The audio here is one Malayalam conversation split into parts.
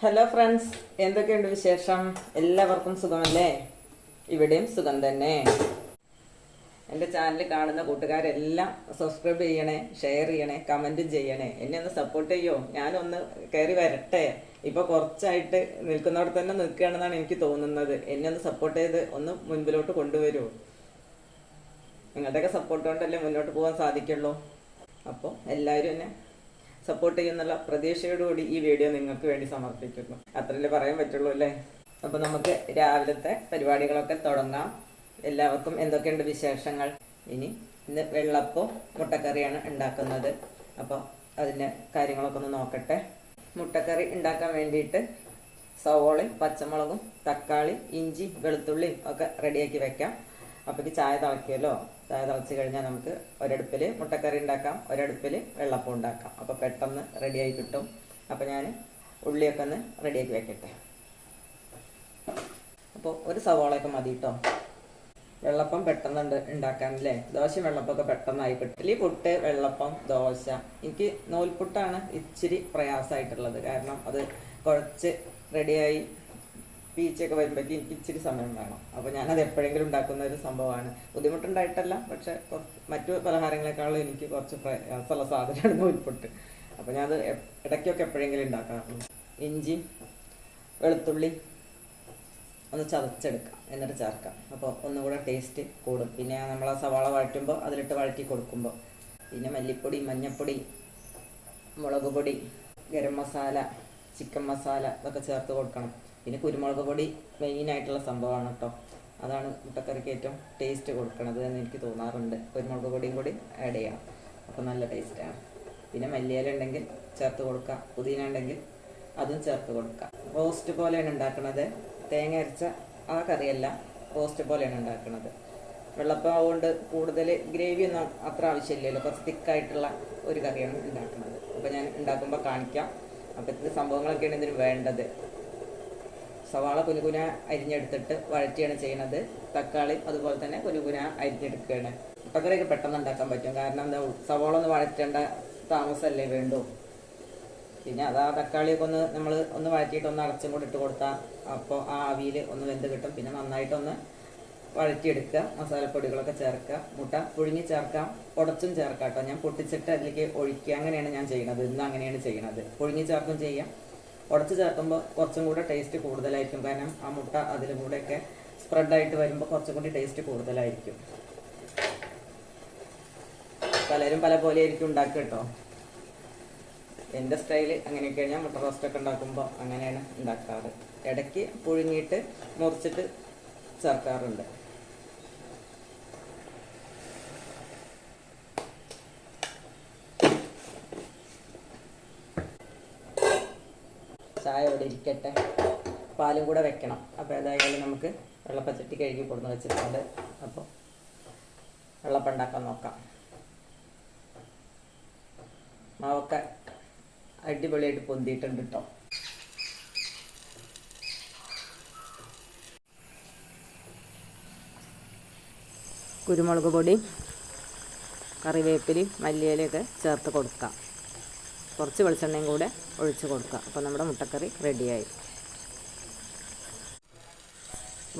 ഹലോ ഫ്രണ്ട്സ് എന്തൊക്കെയുണ്ട് വിശേഷം? എല്ലാവർക്കും സുഖമല്ലേ? ഇവിടെയും സുഖം തന്നെ. എന്റെ ചാനൽ കാണുന്ന കൂട്ടുകാരെല്ലാം സബ്സ്ക്രൈബ് ചെയ്യണേ ഷെയർ ചെയ്യണേ കമന്റും ചെയ്യണേ. എന്നെ ഒന്ന് സപ്പോർട്ട് ചെയ്യോ? ഞാനൊന്ന് കയറി വരട്ടെ. ഇപ്പോൾ കുറച്ചായിട്ട് നിൽക്കുന്നവിടെ തന്നെ നിൽക്കുകയാണെന്നാണ് എനിക്ക് തോന്നുന്നത്. എന്നെ ഒന്ന് സപ്പോർട്ട് ചെയ്ത് ഒന്ന് മുൻപിലോട്ട് കൊണ്ടുവരുമോ നിങ്ങളുടെയൊക്കെ സപ്പോർട്ട് കൊണ്ടല്ലേ മുന്നോട്ട് പോകാൻ സാധിക്കുള്ളൂ. അപ്പോൾ എല്ലാവരും എന്നെ സപ്പോർട്ട് ചെയ്യുന്നുള്ള പ്രതീക്ഷയോടുകൂടി ഈ വീഡിയോ നിങ്ങൾക്ക് വേണ്ടി സമർപ്പിക്കുന്നു. അത്രല്ലേ പറയാൻ പറ്റുള്ളൂ അല്ലേ? അപ്പോൾ നമുക്ക് രാവിലത്തെ പരിപാടികളൊക്കെ തുടങ്ങാം. എല്ലാവർക്കും എന്തൊക്കെയുണ്ട് വിശേഷങ്ങൾ? ഇനി ഇന്ന് വെള്ളപ്പോ മുട്ടക്കറിയാണ് ഉണ്ടാക്കുന്നത്. അപ്പോൾ അതിന്റെ കാര്യങ്ങളൊക്കെ ഒന്ന് നോക്കട്ടെ. മുട്ടക്കറി ഉണ്ടാക്കാൻ വേണ്ടിയിട്ട് സവോളയും പച്ചമുളകും തക്കാളി ഇഞ്ചി വെളുത്തുള്ളിയും ഒക്കെ റെഡിയാക്കി വെക്കാം. അപ്പോഴേക്ക് ചായ തിളയ്ക്കുമല്ലോ ചായ തിളച്ച് കഴിഞ്ഞാൽ നമുക്ക് ഒരടുപ്പിൽ മുട്ടക്കറി ഉണ്ടാക്കാം ഒരടുപ്പിൽ വെള്ളപ്പം ഉണ്ടാക്കാം. അപ്പോൾ പെട്ടെന്ന് റെഡിയായി കിട്ടും. അപ്പോൾ ഞാൻ ഉള്ളിയൊക്കെ ഒന്ന് റെഡിയാക്കി വെക്കട്ടെ. അപ്പോൾ ഒരു സവോളയൊക്കെ മതി കേട്ടോ വെള്ളപ്പം പെട്ടെന്ന് ഉണ്ട് ഉണ്ടാക്കാൻ അല്ലേ ദോശയും വെള്ളപ്പമൊക്കെ പെട്ടെന്നായി കിട്ടും. ഇഡ്ഡലി പുട്ട് വെള്ളപ്പം ദോശ. എനിക്ക് നൂൽപുട്ടാണ് ഇച്ചിരി പ്രയാസമായിട്ടുള്ളത്. കാരണം അത് കുഴച്ച് റെഡിയായി പീച്ചൊക്കെ വരുമ്പോഴേക്കും എനിക്ക് ഇച്ചിരി സമയം വേണം. അപ്പോൾ ഞാനത് എപ്പോഴെങ്കിലും ഉണ്ടാക്കുന്ന ഒരു സംഭവമാണ്. ബുദ്ധിമുട്ടുണ്ടായിട്ടല്ല പക്ഷെ കുറച്ച് മറ്റു പലഹാരങ്ങളെക്കാളും എനിക്ക് കുറച്ച് പ്രയാസമുള്ള സാധനമാണ് നൂൽപുട്ട്. അപ്പോൾ ഞാനത് ഇടയ്ക്കൊക്കെ എപ്പോഴെങ്കിലും ഉണ്ടാക്കാറുണ്ട്. ഇഞ്ചി വെളുത്തുള്ളി ഒന്ന് ചതച്ചെടുക്കാം എന്നിട്ട് ചേർക്കാം. അപ്പോൾ ഒന്നുകൂടെ ടേസ്റ്റ് കൂടും. പിന്നെ നമ്മൾ ആ സവാള വഴറ്റുമ്പോൾ അതിലിട്ട് വഴറ്റി കൊടുക്കുമ്പോൾ. പിന്നെ മല്ലിപ്പൊടി മഞ്ഞൾപ്പൊടി മുളക് പൊടി ഗരം മസാല ചിക്കൻ മസാല ഇതൊക്കെ ചേർത്ത് കൊടുക്കണം. പിന്നെ കുരുമുളക് പൊടി മെയിനായിട്ടുള്ള സംഭവമാണ് കേട്ടോ അതാണ് മുട്ടക്കറിക്ക് ഏറ്റവും ടേസ്റ്റ് കൊടുക്കണത് എന്ന് എനിക്ക് തോന്നാറുണ്ട്. കുരുമുളക് പൊടിയും കൂടി ആഡ് ചെയ്യാം. അപ്പോൾ നല്ല ടേസ്റ്റാണ് പിന്നെ മല്ലിയില ഉണ്ടെങ്കിൽ ചേർത്ത് കൊടുക്കാം. പുതിന ഉണ്ടെങ്കിൽ അതും ചേർത്ത് കൊടുക്കാം. റോസ്റ്റ് പോലെയാണ് ഉണ്ടാക്കുന്നത് തേങ്ങ അരച്ച ആ കറിയല്ല റോസ്റ്റ് പോലെയാണ് ഉണ്ടാക്കുന്നത് വെള്ളപ്പം കൊണ്ട് കൂടുതൽ ഗ്രേവി ഒന്നും അത്ര ആവശ്യമില്ലല്ലോ. കുറച്ച് തിക്കായിട്ടുള്ള ഒരു കറിയാണ് ഉണ്ടാക്കുന്നത് അപ്പോൾ ഞാൻ ഉണ്ടാക്കുമ്പോൾ കാണിക്കാം. അപ്പോൾ ഇത് സംഭവങ്ങളൊക്കെയാണ് ഇതിന് വേണ്ടത്. സവാള കുനുകുന അരിഞ്ഞെടുത്തിട്ട് വഴറ്റിയാണ് ചെയ്യുന്നത് തക്കാളി അതുപോലെ തന്നെ കുനുകുന അരിഞ്ഞെടുക്കുകയാണ്. മുട്ടക്കറിയൊക്കെ പെട്ടെന്ന് ഉണ്ടാക്കാൻ പറ്റും. കാരണം എന്താ സവാള ഒന്ന് വഴറ്റേണ്ട താമസമല്ലേ വേണ്ടൂ. പിന്നെ അത് ആ തക്കാളിയൊക്കെ ഒന്ന് നമ്മൾ ഒന്ന് വഴറ്റിയിട്ട് ഒന്ന് അടച്ചും കൂടി ഇട്ട് കൊടുത്താൽ അപ്പോൾ ആ ആവിയിൽ ഒന്ന് വെന്ത് കിട്ടും. പിന്നെ നന്നായിട്ടൊന്ന് വഴറ്റിയെടുക്കുക. മസാലപ്പൊടികളൊക്കെ ചേർക്കുക. മുട്ട പുഴുങ്ങി ചേർക്കാം. ഉടച്ചും ചേർക്കാം കേട്ടോ. ഞാൻ പൊട്ടിച്ചിട്ട് അതിലേക്ക് ഒഴിക്കുക. അങ്ങനെയാണ് ഞാൻ ചെയ്യുന്നത്. ഇന്ന് അങ്ങനെയാണ് ചെയ്യുന്നത്. പുഴുങ്ങി ചേർക്കും ചെയ്യാം. ഉടച്ച് ചേർക്കുമ്പോൾ കുറച്ചും കൂടെ ടേസ്റ്റ് കൂടുതലായിരിക്കും. കാരണം ആ മുട്ട അതിലും കൂടെയൊക്കെ സ്പ്രെഡായിട്ട് വരുമ്പോൾ കുറച്ചും കൂടി ടേസ്റ്റ് കൂടുതലായിരിക്കും. പലരും പല പോലെ ആയിരിക്കും ഉണ്ടാക്കുക കേട്ടോ. എന്റെ സ്റ്റൈൽ അങ്ങനെയൊക്കെയാണ് ഞാൻ മുട്ട റോസ്റ്റൊക്കെ ഉണ്ടാക്കുമ്പോൾ അങ്ങനെയാണ് ഉണ്ടാക്കാറ്. ഇടയ്ക്ക് പുഴുങ്ങിയിട്ട് മുറിച്ചിട്ട് ചേർക്കാറുണ്ട്. ഇവിടെ ഇരിക്കട്ടെ. പാലും കൂടെ വെക്കണം. അപ്പോൾ ഏതായാലും നമുക്ക് വെള്ളപ്പച്ചട്ടി കഴുകി കൊടുന്ന് വെച്ചിട്ടുണ്ട്. അപ്പോൾ വെള്ളപ്പം ഉണ്ടാക്കാൻ നോക്കാം. മാവൊക്കെ അടിപൊളിയായിട്ട് പൊന്തിയിട്ടുണ്ട് കേട്ടോ കുരുമുളക് പൊടി കറിവേപ്പിലി മല്ലിയിലൊക്കെ ചേർത്ത് കൊടുക്കാം. കുറച്ച് വെളിച്ചെണ്ണയും കൂടെ ഒഴിച്ച് കൊടുക്കുക അപ്പോൾ നമ്മുടെ മുട്ടക്കറി റെഡിയായി.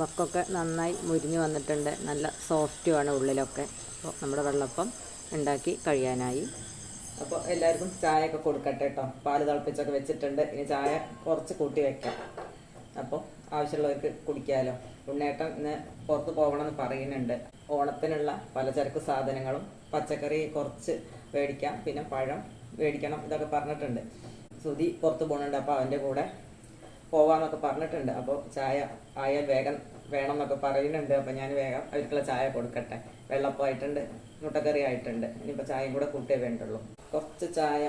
വക്കൊക്കെ നന്നായി മുരിഞ്ഞ് വന്നിട്ടുണ്ട്. നല്ല സോഫ്റ്റുമാണ് ഉള്ളിലൊക്കെ. അപ്പോൾ നമ്മുടെ വെള്ളപ്പം ഉണ്ടാക്കി കഴിയാനായി. അപ്പോൾ എല്ലാവർക്കും ചായയൊക്കെ കൊടുക്കട്ടെ കേട്ടോ. പാൽ തിളപ്പിച്ചൊക്കെ വെച്ചിട്ടുണ്ട്. ഇനി ചായ കുറച്ച് കൂട്ടി വെക്കാം. അപ്പോൾ ആവശ്യമുള്ളവർക്ക് കുടിക്കാമല്ലോ ഉണ്ണേട്ടം ഇന്ന് പുറത്ത് പോകണമെന്ന് പറയുന്നുണ്ട്. ഓണത്തിനുള്ള പലചരക്ക് സാധനങ്ങളും പച്ചക്കറി കുറച്ച് മേടിക്കാം. പിന്നെ പഴം മേടിക്കണം ഇതൊക്കെ പറഞ്ഞിട്ടുണ്ട്. സുധി പുറത്ത് പോകുന്നുണ്ട് അപ്പോൾ അവന്റെ കൂടെ പോവാന്നൊക്കെ പറഞ്ഞിട്ടുണ്ട്. അപ്പോൾ ചായ ആയാൽ വേഗം വേണം എന്നൊക്കെ പറയുന്നുണ്ട്. അപ്പോൾ ഞാൻ വേഗം അവർക്കുള്ള ചായ കൊടുക്കട്ടെ. വെള്ളപ്പമായിട്ടുണ്ട് മുട്ടക്കറി ആയിട്ടുണ്ട്. ഇനിയിപ്പോൾ ചായയും കൂടെ കൂട്ടിയേ വേണ്ടുള്ളൂ. കുറച്ച് ചായ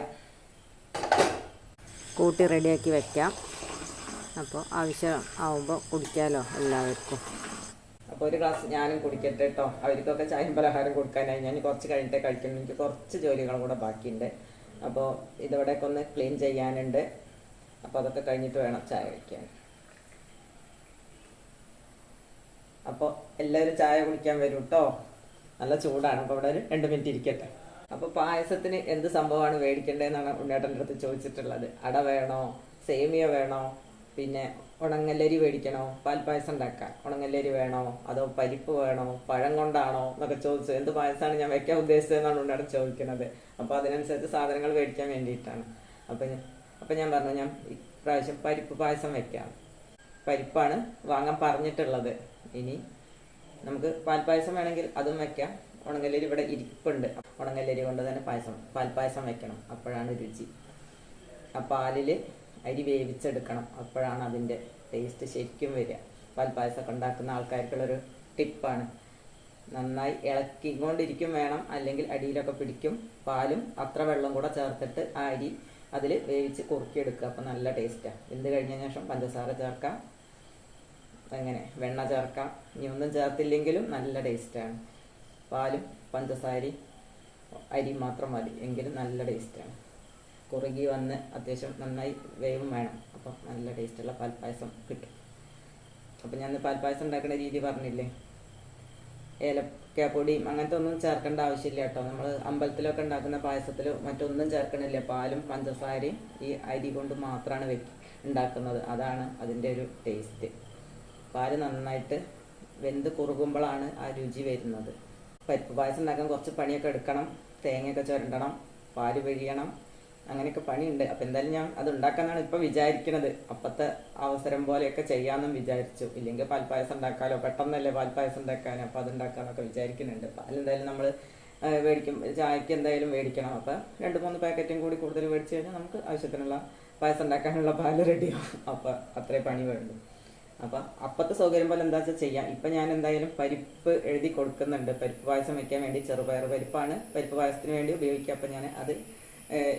കൂട്ടി റെഡിയാക്കി വെക്കാം. അപ്പോൾ ആവശ്യം ആവുമ്പോൾ കുടിക്കാമല്ലോ എല്ലാവർക്കും. അപ്പോൾ ഒരു ഗ്ലാസ് ഞാനും കുടിക്കട്ടെ കേട്ടോ അവർക്കൊക്കെ ചായയും പലഹാരം കൊടുക്കാനായി. ഞാൻ കുറച്ച് കഴിഞ്ഞിട്ടേ കഴിക്കുന്നു എനിക്ക് കുറച്ച് ജോലികളും കൂടെ ബാക്കിയുണ്ട്. അപ്പോൾ ഇതോടെയൊക്കെ ഒന്ന് ക്ലീൻ ചെയ്യാനുണ്ട്. അപ്പോൾ അതൊക്കെ കഴിഞ്ഞിട്ട് വേണം ചായ കഴിക്കാൻ അപ്പോൾ എല്ലാവരും ചായ കുടിക്കാൻ വരും കേട്ടോ നല്ല ചൂടാണ്. അപ്പോൾ ഇവിടെ ഒരു രണ്ട് മിനിറ്റ് ഇരിക്കട്ടെ. അപ്പോൾ പായസത്തിന് എന്ത് സംഭവമാണ് മേടിക്കേണ്ടതെന്നാണ് ഉണ്ണേട്ടന്റെ അടുത്ത് ചോദിച്ചിട്ടുള്ളത്. അട വേണോ? സേമിയ വേണോ? പിന്നെ ഉണങ്ങല്ലരി മേടിക്കണോ? പാൽപ്പായസം ഉണ്ടാക്കാൻ. ഉണങ്ങല്ലരി വേണോ? അതോ പരിപ്പ് വേണോ? പഴം കൊണ്ടാണോ? എന്നൊക്കെ ചോദിച്ചു എന്ത് പായസമാണ് ഞാൻ വെക്കാൻ ഉദ്ദേശിച്ചതെന്നാണ് ഉണ്ണാട് ചോദിക്കുന്നത്. അപ്പോൾ അതിനനുസരിച്ച് സാധനങ്ങൾ മേടിക്കാൻ വേണ്ടിയിട്ടാണ്. അപ്പം അപ്പം ഞാൻ പറഞ്ഞു ഞാൻ ഇപ്രാവശ്യം പരിപ്പ് പായസം വെക്കാം. പരിപ്പാണ് വാങ്ങാൻ പറഞ്ഞിട്ടുള്ളത്. ഇനി നമുക്ക് പാൽപ്പായസം വേണമെങ്കിൽ അതും വെക്കാം. ഉണങ്ങല്ലരി ഇവിടെ ഇരിപ്പുണ്ട്. ഉണങ്ങല്ലരി കൊണ്ട് തന്നെ പായസം പാൽപ്പായസം വെക്കണം. അപ്പോഴാണ് രുചി. ആ പാലിൽ അരി വേവിച്ചെടുക്കണം. അപ്പോഴാണ് അതിന്റെ ടേസ്റ്റ് ശരിക്കും വരിക. പാൽപ്പായസമൊക്കെ ഉണ്ടാക്കുന്ന ആൾക്കാർക്കുള്ളൊരു ടിപ്പാണ്. നന്നായി ഇളക്കിക്കൊണ്ടിരിക്കും വേണം. അല്ലെങ്കിൽ അടിയിലൊക്കെ പിടിക്കും പാലും അത്ര വെള്ളം കൂടെ ചേർത്തിട്ട് ആ അരി അതിൽ വേവിച്ച് കുറുക്കിയെടുക്കുക. അപ്പം നല്ല ടേസ്റ്റാണ് വെന്ത് കഴിഞ്ഞ ശേഷം പഞ്ചസാര ചേർക്കാം. അങ്ങനെ വെണ്ണ ചേർക്കാം. ഇനി ഒന്നും ചേർത്തില്ലെങ്കിലും നല്ല ടേസ്റ്റാണ് പാലും പഞ്ചസാരയും അരി മാത്രം മതി. എങ്കിലും നല്ല ടേസ്റ്റാണ് കുറുകി വന്ന് അത്യാവശ്യം നന്നായി വേവും വേണം. അപ്പം നല്ല ടേസ്റ്റുള്ള പാൽപ്പായസം കിട്ടും. അപ്പം ഞാൻ പാൽപ്പായസം ഉണ്ടാക്കുന്ന രീതി പറഞ്ഞില്ലേ? ഏലക്കാപ്പൊടിയും അങ്ങനത്തെ ഒന്നും ചേർക്കേണ്ട ആവശ്യമില്ല കേട്ടോ. നമ്മൾ അമ്പലത്തിലൊക്കെ ഉണ്ടാക്കുന്ന പായസത്തിൽ മറ്റൊന്നും ചേർക്കണില്ല. പാലും പഞ്ചസാരയും ഈ അരി കൊണ്ട് മാത്രമാണ് വെക്ക് ഉണ്ടാക്കുന്നത്. അതാണ് അതിന്റെ ഒരു ടേസ്റ്റ്. പാൽ നന്നായിട്ട് വെന്ത് കുറുകുമ്പോഴാണ് ആ രുചി വരുന്നത്. പരിപ്പ് പായസം ഉണ്ടാക്കാൻ കുറച്ച് പണിയൊക്കെ എടുക്കണം. തേങ്ങയൊക്കെ ചുരണ്ടണം. പാൽ പിഴിയണം അങ്ങനെയൊക്കെ പണിയുണ്ട്. അപ്പം എന്തായാലും ഞാൻ അത് ഉണ്ടാക്കാനാണ് ഇപ്പം വിചാരിക്കുന്നത് അപ്പത്തെ അവസരം പോലെയൊക്കെ ചെയ്യാമെന്നും വിചാരിച്ചു. ഇല്ലെങ്കിൽ പാൽപ്പായസം ഉണ്ടാക്കാലോ. പെട്ടെന്നല്ലേ പാൽപ്പായസം ഉണ്ടാക്കാൻ. അപ്പം അത് ഉണ്ടാക്കാനൊക്കെ വിചാരിക്കുന്നുണ്ട്. പാലെന്തായാലും നമ്മൾ മേടിക്കും. ചായക്ക് എന്തായാലും മേടിക്കണം. അപ്പം രണ്ട് മൂന്ന് പാക്കറ്റും കൂടി കൂടുതൽ മേടിച്ച് കഴിഞ്ഞാൽ നമുക്ക് ആവശ്യത്തിനുള്ള പായസം ഉണ്ടാക്കാനുള്ള പാൽ റെഡിയാവും. അപ്പം അത്രേ പണി വേണ്ടു. അപ്പം അപ്പത്തെ സൗകര്യം പോലെ എന്താ വെച്ചാൽ ചെയ്യാം. ഇപ്പം ഞാൻ എന്തായാലും പരിപ്പ് എഴുതി കൊടുക്കുന്നുണ്ട്. പരിപ്പ് പായസം വെക്കാൻ വേണ്ടി ചെറുപയർ പരിപ്പാണ്. പരിപ്പ് പായസത്തിന് വേണ്ടി ഉപയോഗിക്കുക. അപ്പം ഞാൻ അത്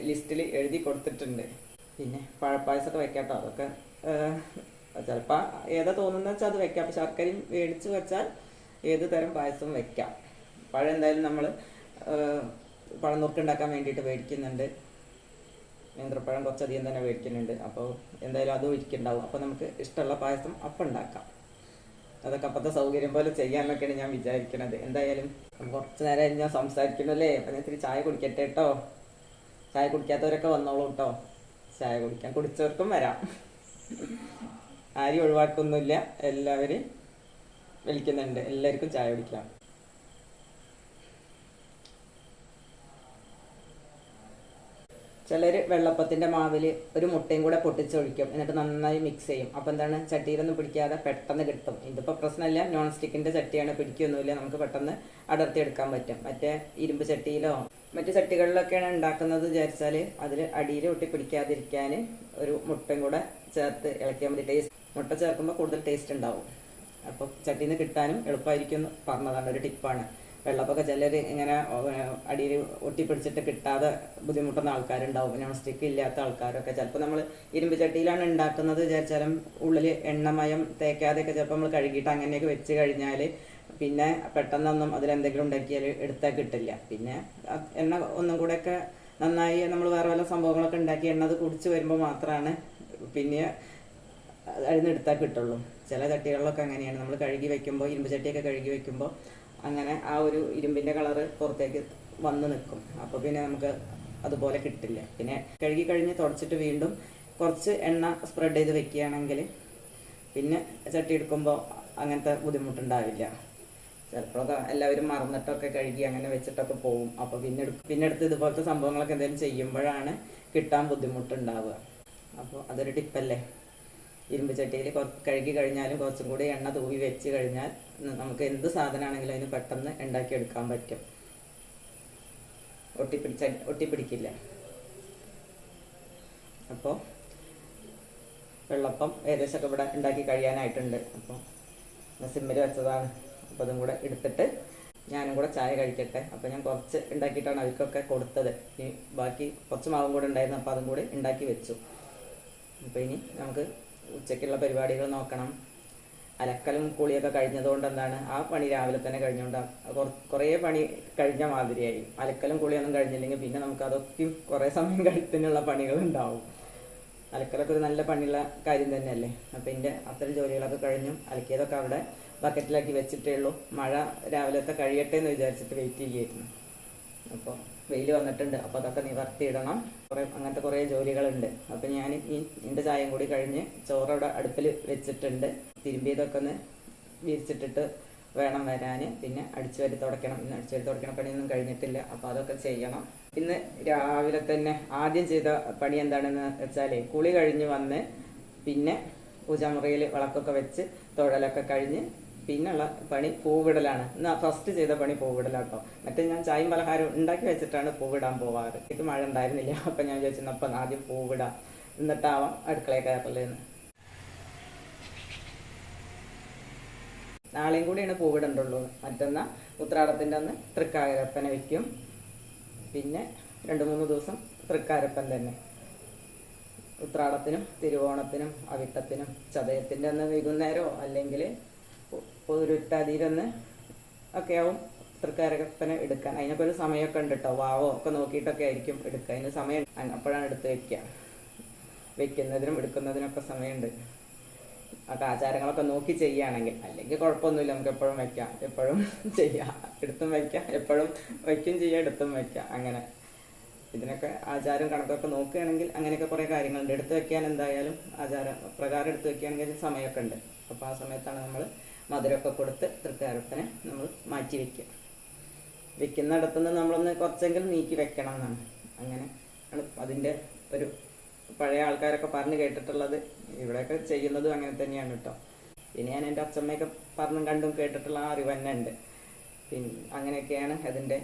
ലിസ്റ്റിൽ എഴുതി കൊടുത്തിട്ടുണ്ട്. പിന്നെ പഴപ്പായസമൊക്കെ വെക്കാട്ടോ അതൊക്കെ. ചിലപ്പോൾ ഏതാ തോന്നുന്നത് വെച്ചാൽ അത് വെക്കാം. അപ്പം ശർക്കരയും മേടിച്ച് വെച്ചാൽ ഏത് തരം പായസം വെക്കാം. പഴം എന്തായാലും നമ്മൾ പഴം നുറുക്കുണ്ടാക്കാൻ വേണ്ടിയിട്ട് മേടിക്കുന്നുണ്ട് നേന്ത്രപ്പഴം കുറച്ചധികം തന്നെ മേടിക്കുന്നുണ്ട് അപ്പോൾ എന്തായാലും അതും ഇരിക്കുന്നുണ്ടാവും. അപ്പോൾ നമുക്ക് ഇഷ്ടമുള്ള പായസം അപ്പം ഉണ്ടാക്കാം. അതൊക്കെ അപ്പത്തെ സൗകര്യം പോലെ ചെയ്യാമെന്നൊക്കെയാണ് ഞാൻ വിചാരിക്കുന്നത് എന്തായാലും കുറച്ച് നേരം ഞാൻ സംസാരിക്കണല്ലേ അപ്പം ഞാൻ ഇത്തിരി ചായ കുടിക്കട്ടെ കേട്ടോ ചായ കുടിക്കാത്തവരൊക്കെ വന്നോളൂ കേട്ടോ ചായ കുടിക്കാൻ കുടിച്ചവർക്കും വരാം. ആരും ഒഴിവാക്കൊന്നുമില്ല. എല്ലാവരും വിളിക്കുന്നുണ്ട്. എല്ലാവർക്കും ചായ കുടിക്കാം. ചിലർ വെള്ളപ്പത്തിന്റെ മാവിൽ ഒരു മുട്ടയും കൂടെ പൊട്ടിച്ചൊഴിക്കും. എന്നിട്ട് നന്നായി മിക്സ് ചെയ്യും. അപ്പം എന്താണ്? ചട്ടിയിലൊന്നും പിടിക്കാതെ പെട്ടെന്ന് കിട്ടും. ഇതിപ്പോൾ പ്രശ്നമില്ല നോൺ സ്റ്റിക്കിന്റെ ചട്ടിയാണ്. പിടിക്കൊന്നുമില്ല. നമുക്ക് പെട്ടെന്ന് അടർത്തി എടുക്കാൻ പറ്റും. മറ്റേ ഇരുമ്പ് ചട്ടിയിലോ മറ്റു ചട്ടികളിലൊക്കെയാണ് ഉണ്ടാക്കുന്നത് വിചാരിച്ചാൽ അതിൽ അടിയിൽ ഒട്ടി പിടിക്കാതിരിക്കാൻ ഒരു മുട്ടയും കൂടെ ചേർത്ത് ഇളക്കിയാൽ മതി. ടേസ്റ്റ് മുട്ട ചേർക്കുമ്പോൾ കൂടുതൽ ടേസ്റ്റ് ഉണ്ടാവും. അപ്പോൾ ചട്ടിയിൽ നിന്ന് കിട്ടാനും എളുപ്പമായിരിക്കും എന്ന് പറഞ്ഞതാണ്. ഒരു ടിപ്പാണ് വെള്ളപ്പൊക്കെ ചിലർ ഇങ്ങനെ അടിയിൽ ഒട്ടിപ്പിടിച്ചിട്ട് കിട്ടാതെ ബുദ്ധിമുട്ടുന്ന ആൾക്കാരുണ്ടാവും. നോൺ സ്റ്റിക്ക് ഇല്ലാത്ത ആൾക്കാരൊക്കെ. ചിലപ്പോൾ നമ്മൾ ഇരുമ്പ് ചട്ടിയിലാണ് ഉണ്ടാക്കുന്നത് വിചാരിച്ചാലും ഉള്ളിൽ എണ്ണമയം തേക്കാതെയൊക്കെ ചിലപ്പോൾ നമ്മൾ കഴുകിയിട്ട് അങ്ങനെയൊക്കെ വെച്ച് കഴിഞ്ഞാൽ പിന്നെ പെട്ടെന്നൊന്നും അതിലെന്തെങ്കിലും ഉണ്ടാക്കിയാൽ എടുത്താൽ കിട്ടില്ല. പിന്നെ എണ്ണ ഒന്നും കൂടെയൊക്കെ നന്നായി നമ്മൾ വേറെ വല്ല സംഭവങ്ങളൊക്കെ ഉണ്ടാക്കി എണ്ണ അത് കുടിച്ച് വരുമ്പോൾ മാത്രമാണ് പിന്നെ അതിന് എടുത്താൽ കിട്ടുള്ളൂ. ചില ചട്ടികളിലൊക്കെ അങ്ങനെയാണ്. നമ്മൾ കഴുകി വെക്കുമ്പോൾ ഇരുമ്പ് ചട്ടിയൊക്കെ കഴുകി വെക്കുമ്പോൾ അങ്ങനെ ആ ഒരു ഇരുമ്പിന്റെ കളറ് പുറത്തേക്ക് വന്ന് നിൽക്കും. അപ്പോൾ പിന്നെ നമുക്ക് അതുപോലെ കിട്ടില്ല. പിന്നെ കഴുകി കഴിഞ്ഞ് തുടച്ചിട്ട് വീണ്ടും കുറച്ച് എണ്ണ സ്പ്രെഡ് ചെയ്ത് വെക്കുകയാണെങ്കിൽ പിന്നെ ചട്ടി എടുക്കുമ്പോൾ അങ്ങനത്തെ ബുദ്ധിമുട്ടുണ്ടാവില്ല. ചിലപ്പോഴൊക്കെ എല്ലാവരും മറന്നിട്ടൊക്കെ കഴുകി അങ്ങനെ വെച്ചിട്ടൊക്കെ പോകും അപ്പോൾ പിന്നെ പിന്നെടുത്ത് ഇതുപോലത്തെ സംഭവങ്ങളൊക്കെ എന്തെങ്കിലും ചെയ്യുമ്പോഴാണ് കിട്ടാൻ ബുദ്ധിമുട്ടുണ്ടാവുക. അപ്പോൾ അതൊരു ടിപ്പല്ലേ? ഇരുമ്പ് ചട്ടിയിൽ കഴുകി കഴിഞ്ഞാലും കുറച്ചും കൂടി എണ്ണ തൂവി വെച്ച് കഴിഞ്ഞാൽ നമുക്ക് എന്ത് സാധനമാണെങ്കിലും അതിന് പെട്ടെന്ന് ഉണ്ടാക്കിയെടുക്കാൻ പറ്റും. ഒട്ടിപ്പിടിച്ച ഒട്ടിപ്പിടിക്കില്ല. അപ്പോൾ വെള്ളപ്പം ഏകദേശമൊക്കെ ഇവിടെ ഉണ്ടാക്കി കഴിയാനായിട്ടുണ്ട്. അപ്പോൾ സിമ്മിൽ വെച്ചതാണ്. അപ്പോൾ അതും കൂടെ എടുത്തിട്ട് ഞാനും കൂടെ ചായ കഴിക്കട്ടെ. അപ്പോൾ ഞാൻ കുറച്ച് ഉണ്ടാക്കിയിട്ടാണ് അവർക്കൊക്കെ കൊടുത്തത്. ഇനി ബാക്കി കുറച്ച് മാവും കൂടെ ഉണ്ടായിരുന്നു അപ്പം അതും കൂടി ഉണ്ടാക്കി വെച്ചു. അപ്പോൾ ഇനി നമുക്ക് ഉച്ചയ്ക്കുള്ള പരിപാടികൾ നോക്കണം. അലക്കലും കുളിയൊക്കെ കഴിഞ്ഞതുകൊണ്ട് എന്താണ് ആ പണി രാവിലെ തന്നെ കഴിഞ്ഞുകൊണ്ട് കുറേ പണി കഴിഞ്ഞ മാതിരിയായി. അലക്കലും കുളിയൊന്നും കഴിഞ്ഞില്ലെങ്കിൽ പിന്നെ നമുക്ക് അതൊക്കെയും കുറേ സമയം കഴിത്തിനുള്ള പണികൾ ഉണ്ടാവും. അലക്കലൊക്കെ ഒരു നല്ല പണിയുള്ള കാര്യം തന്നെയല്ലേ? അപ്പം എന്റെ അത്തരം ജോലികളൊക്കെ കഴിഞ്ഞു അലക്കിയതൊക്കെ അവിടെ ബക്കറ്റിലാക്കി വെച്ചിട്ടേ ഉള്ളൂ. മഴ രാവിലത്തെ കഴിയട്ടെ എന്ന് വിചാരിച്ചിട്ട് വെയിറ്റ് ചെയ്യായിരുന്നു അപ്പോൾ വെയിൽ വന്നിട്ടുണ്ട്. അപ്പോൾ അതൊക്കെ നിവർത്തിയിടണം. കുറേ അങ്ങനത്തെ കുറേ ജോലികളുണ്ട്. അപ്പോൾ ഞാൻ ഈ എന്റെ ചായയും കൂടി കഴിഞ്ഞ് ചോറവിടെ അടുപ്പിൽ വെച്ചിട്ടുണ്ട്. തിരുമ്പിയതൊക്കെ ഒന്ന് വിരിച്ചിട്ടിട്ട് വേണം വരാൻ പിന്നെ അടിച്ചു വരി തുടയ്ക്കണം. അടിച്ചു വരി തുടയ്ക്കണ പണിയൊന്നും കഴിഞ്ഞിട്ടില്ല. അപ്പോൾ അതൊക്കെ ചെയ്യണം. ഇന്ന് രാവിലെ തന്നെ ആദ്യം ചെയ്ത പണി എന്താണെന്ന് വെച്ചാൽ കുളി കഴിഞ്ഞ് വന്ന് പിന്നെ പൂജാമുറിയിൽ വിളക്കൊക്കെ വെച്ച് തൊഴലൊക്കെ കഴിഞ്ഞ് പിന്നുള്ള പണി പൂവിടലാണ്. എന്നാ ഫസ്റ്റ് ചെയ്ത പണി പൂവിടലാട്ടോ മറ്റേ ഞാൻ ചായയും പലഹാരം ഉണ്ടാക്കി വെച്ചിട്ടാണ് പൂവിടാൻ പോവാറ്. എനിക്ക് മഴ ഉണ്ടായിരുന്നില്ല. അപ്പം ഞാൻ അപ്പം ആദ്യം പൂവിടാം. എന്നിട്ടാവാം അടുക്കളയിൽ കയറലെന്ന്. നാളെയും കൂടിയാണ് പൂവിടണ്ടുള്ളൂ. മറ്റന്നാ ഉത്രാടത്തിന്റെ അന്ന് തൃക്കാരപ്പന വെക്കും. പിന്നെ രണ്ട് മൂന്ന് ദിവസം തൃക്കാരപ്പൻ തന്നെ. ഉത്രാടത്തിനും തിരുവോണത്തിനും അവിട്ടത്തിനും ചതയത്തിന്റെ അന്ന് വൈകുന്നേരമോ അല്ലെങ്കിൽ പൊരുട്ടാതിരന്ന് ഒക്കെ ആവും തൃക്കാരപ്പന എടുക്കാൻ. അതിനൊക്കെ ഒരു സമയമൊക്കെ ഉണ്ട് കേട്ടോ വാവോ ഒക്കെ നോക്കിയിട്ടൊക്കെ ആയിരിക്കും എടുക്കുക. അതിന് സമയം അപ്പോഴാണ് എടുത്ത് വയ്ക്കുക വെക്കുന്നതിനും എടുക്കുന്നതിനൊക്കെ സമയമുണ്ട്. ഒക്കെ ആചാരങ്ങളൊക്കെ നോക്കി ചെയ്യുകയാണെങ്കിൽ അല്ലെങ്കിൽ കുഴപ്പമൊന്നുമില്ല നമുക്ക് എപ്പോഴും വയ്ക്കാം എപ്പോഴും ചെയ്യാം. എടുത്തും വയ്ക്കാം എപ്പോഴും വയ്ക്കും ചെയ്യാം എടുത്തും വയ്ക്കാം അങ്ങനെ. ഇതിനൊക്കെ ആചാരം കണക്കൊക്കെ നോക്കുകയാണെങ്കിൽ അങ്ങനെയൊക്കെ കുറേ കാര്യങ്ങളുണ്ട്. എടുത്തു വെക്കാൻ എന്തായാലും ആചാര പ്രകാരം എടുത്തു വെക്കുകയാണെങ്കിൽ അതിന് സമയമൊക്കെ ഉണ്ട്. അപ്പോൾ ആ സമയത്താണ് നമ്മൾ മധുരമൊക്കെ കൊടുത്ത് തൃക്കാരപ്പനെ നമ്മൾ മാറ്റി വെക്കുക. വെക്കുന്നിടത്തുനിന്ന് നമ്മളൊന്ന് കുറച്ചെങ്കിലും നീക്കി വെക്കണം എന്നാണ്. അങ്ങനെ അതിന്റെ ഒരു പഴയ ആൾക്കാരൊക്കെ പറഞ്ഞു കേട്ടിട്ടുള്ളത്. ഇവിടെയൊക്കെ ചെയ്യുന്നതും അങ്ങനെ തന്നെയാണ് കേട്ടോ. പിന്നെ ഞാൻ എന്റെ അച്ഛമ്മയൊക്കെ പറഞ്ഞും കണ്ടും കേട്ടിട്ടുള്ള ആ അറിവ് തന്നെ ഉണ്ട്. പിന്നെ അങ്ങനെയൊക്കെയാണ് അതിന്റെ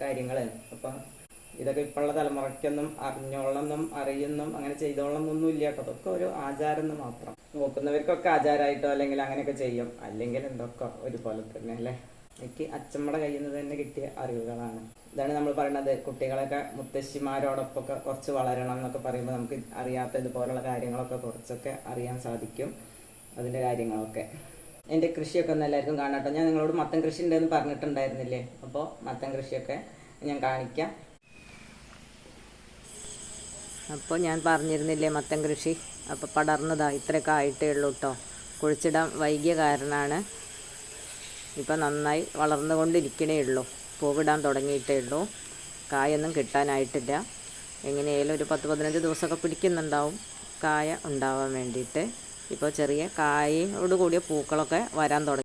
കാര്യങ്ങൾ അപ്പം ഇതൊക്കെ ഇപ്പോഴുള്ള തലമുറയ്ക്കൊന്നും അറിഞ്ഞോളണം അറിയുന്നും അങ്ങനെ ചെയ്തോളണം ഒന്നും ഇല്ല കേട്ടോ. അതൊക്കെ ഒരു ആചാരം എന്ന് മാത്രം. നോക്കുന്നവർക്കൊക്കെ ആചാരമായിട്ടോ അല്ലെങ്കിൽ അങ്ങനെയൊക്കെ ചെയ്യും. അല്ലെങ്കിൽ എന്തൊക്കെ ഒരുപോലെ തന്നെ അല്ലേ? എനിക്ക് അച്ഛമ്മയുടെ കയ്യിൽ നിന്ന് തന്നെ കിട്ടിയ അറിവുകളാണ്. ഇതാണ് നമ്മൾ പറയുന്നത് കുട്ടികളൊക്കെ മുത്തശ്ശിമാരോടൊപ്പമൊക്കെ കുറച്ച് വളരണം എന്നൊക്കെ പറയുമ്പോൾ നമുക്ക് അറിയാത്ത ഇതുപോലുള്ള കാര്യങ്ങളൊക്കെ കുറച്ചൊക്കെ അറിയാൻ സാധിക്കും അതിന്റെ കാര്യങ്ങളൊക്കെ. എന്റെ കൃഷിയൊക്കെ ഒന്ന് എല്ലാവർക്കും കാണാട്ടോ ഞാൻ നിങ്ങളോട് മത്തൻ കൃഷി ഉണ്ടെന്ന് പറഞ്ഞിട്ടുണ്ടായിരുന്നില്ലേ? അപ്പോൾ മത്തൻ കൃഷിയൊക്കെ ഞാൻ കാണിക്കാം. അപ്പോൾ ഞാൻ പറഞ്ഞിരുന്നില്ലേ മത്തൻ കൃഷി? അപ്പോൾ പടർന്നതാ ഇത്രയൊക്കെ ആയിട്ടേ ഉള്ളൂ കേട്ടോ കുഴിച്ചിടാൻ വൈകിയ കാരണമാണ് ഇപ്പം നന്നായി വളർന്നുകൊണ്ടിരിക്കണേ ഉള്ളൂ. പൂവിടാൻ തുടങ്ങിയിട്ടേ ഉള്ളൂ. കായൊന്നും കിട്ടാനായിട്ടില്ല. എങ്ങനെയായാലും ഒരു പത്ത് പതിനഞ്ച് ദിവസമൊക്കെ പിടിക്കുന്നുണ്ടാവും. കായ ഉണ്ടാവാൻ വേണ്ടിയിട്ട്. ഇപ്പോൾ ചെറിയ കായയോട് കൂടിയ പൂക്കളൊക്കെ വരാൻ തുടങ്ങി.